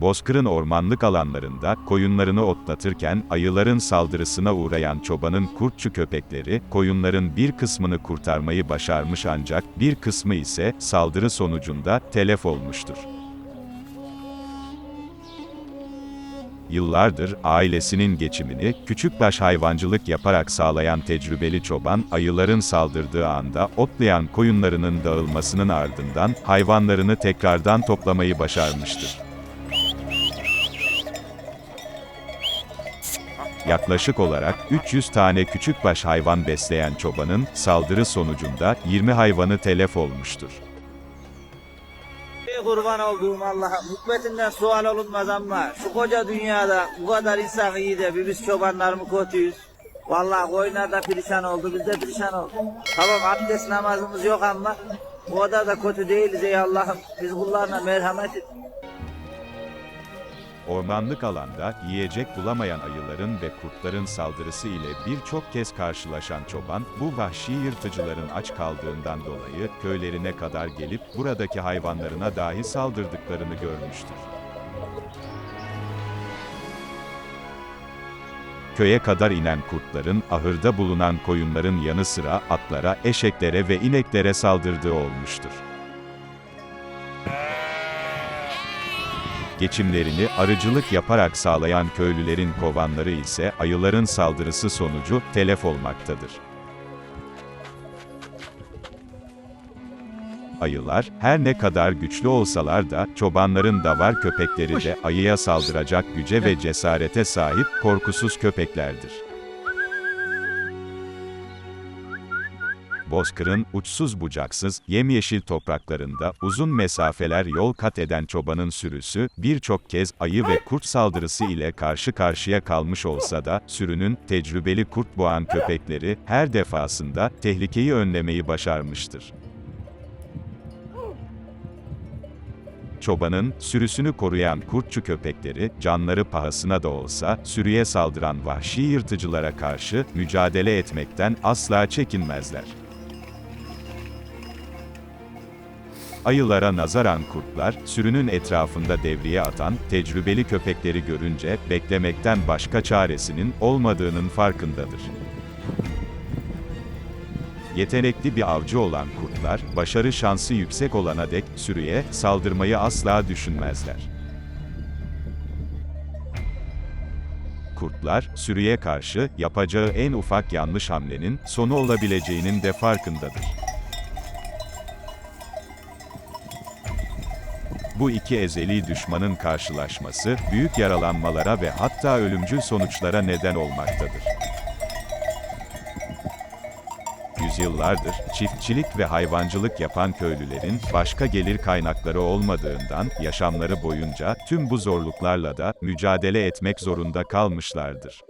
Bozkır'ın ormanlık alanlarında koyunlarını otlatırken ayıların saldırısına uğrayan çobanın kurtçu köpekleri, koyunların bir kısmını kurtarmayı başarmış ancak bir kısmı ise saldırı sonucunda telef olmuştur. Yıllardır ailesinin geçimini küçükbaş hayvancılık yaparak sağlayan tecrübeli çoban, ayıların saldırdığı anda otlayan koyunlarının dağılmasının ardından hayvanlarını tekrardan toplamayı başarmıştır. Yaklaşık olarak 300 tane küçükbaş hayvan besleyen çobanın saldırı sonucunda 20 hayvanı telef olmuştur. Kurban olduğum Allah'a hikmetinden sual olunmaz ama şu koca dünyada bu kadar insan iyi de biz çobanlar mı kötüyüz? Vallahi koyunlar da perişan oldu biz de perişan olduk. Tamam abdest namazımız yok ama bu kadar da kötü değiliz ey Allah'ım. Biz kullarına merhamet et. Ormanlık alanda yiyecek bulamayan ayıların ve kurtların saldırısı ile birçok kez karşılaşan çoban, bu vahşi yırtıcıların aç kaldığından dolayı köylerine kadar gelip buradaki hayvanlarına dahi saldırdıklarını görmüştür. Köye kadar inen kurtların ahırda bulunan koyunların yanı sıra atlara, eşeklere ve ineklere saldırdığı olmuştur. Geçimlerini arıcılık yaparak sağlayan köylülerin kovanları ise ayıların saldırısı sonucu telef olmaktadır. Ayılar, her ne kadar güçlü olsalar da, çobanların davar köpekleri de ayıya saldıracak güce ve cesarete sahip, korkusuz köpeklerdir. Bozkır'ın uçsuz bucaksız, yemyeşil topraklarında uzun mesafeler yol kat eden çobanın sürüsü, birçok kez ayı ve kurt saldırısı ile karşı karşıya kalmış olsa da, sürünün tecrübeli kurt boğan köpekleri, her defasında tehlikeyi önlemeyi başarmıştır. Çobanın, sürüsünü koruyan kurtçu köpekleri, canları pahasına da olsa, sürüye saldıran vahşi yırtıcılara karşı, mücadele etmekten asla çekinmezler. Ayılara nazaran kurtlar, sürünün etrafında devriye atan, tecrübeli köpekleri görünce, beklemekten başka çaresinin olmadığının farkındadır. Yetenekli bir avcı olan kurtlar, başarı şansı yüksek olana dek sürüye saldırmayı asla düşünmezler. Kurtlar, sürüye karşı yapacağı en ufak yanlış hamlenin sonu olabileceğinin de farkındadır. Bu iki ezeli düşmanın karşılaşması, büyük yaralanmalara ve hatta ölümcül sonuçlara neden olmaktadır. Yüzyıllardır çiftçilik ve hayvancılık yapan köylülerin başka gelir kaynakları olmadığından yaşamları boyunca tüm bu zorluklarla da mücadele etmek zorunda kalmışlardır.